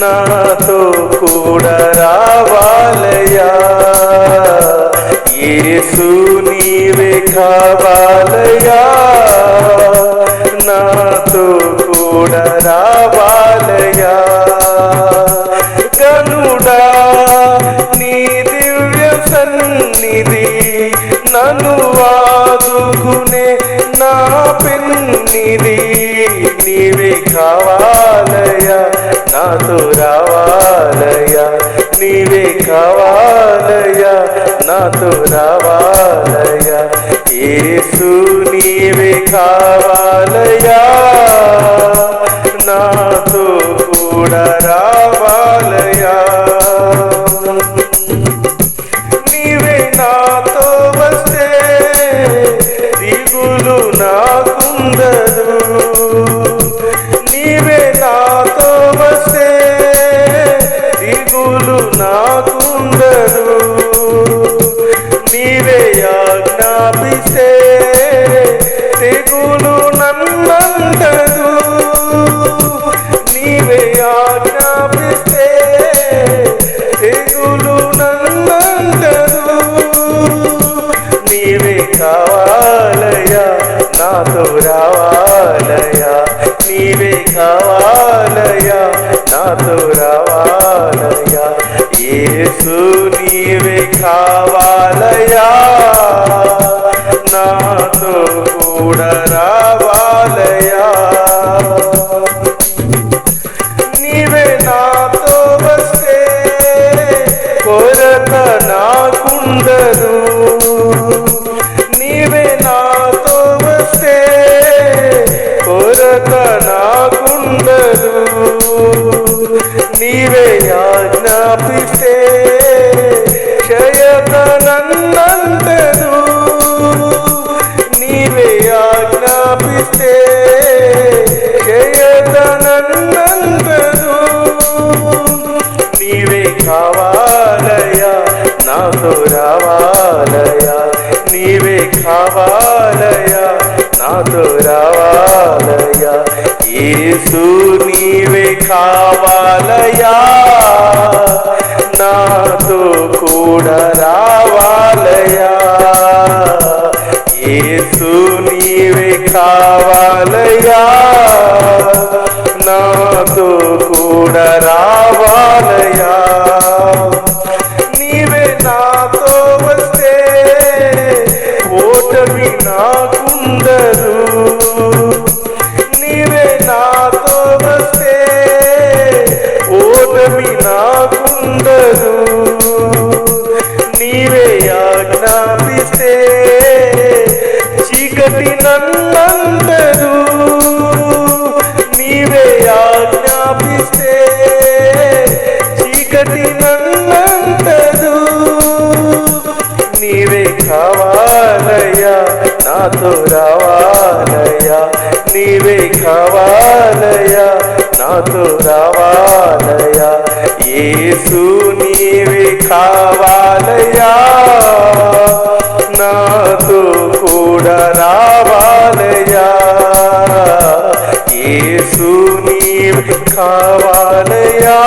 నాతో కూడా రావాలయా యేసు నీవే కావాలయా నాతో రావాలయా యేసు నీవే కావాలయా కావాలయా నాతో రావాలయా నీవే కావాలయా నాతో రావాలయా ఏసు నీవే కావాలయా నా కావాలయా నాతో రావాలయా ఏసు నీవే కావాలయా నాతో కూడా రావాలయా ఏసు నీవే కావాలయా నాతో కూడా రావాలయా నాతో రావాలయా నీవే కావాలయా నాతో రావాలయా యేసు నీవే కావాలయా నాతో కూడా రావాలయా ఏసు నీవే కావాలయా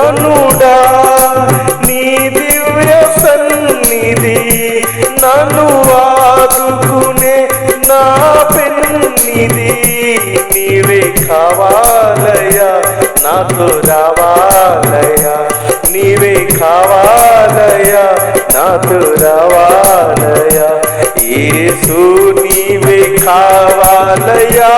గనుడా నీ దివ్య సన్నిధి నన్ను ఆదుకునే నా పెన్నిధి. నీవే కావాలయా నాతో రావాలయా నీవే కావాలయా నాతో రావాలయా ఏసు నీవే కావాలయా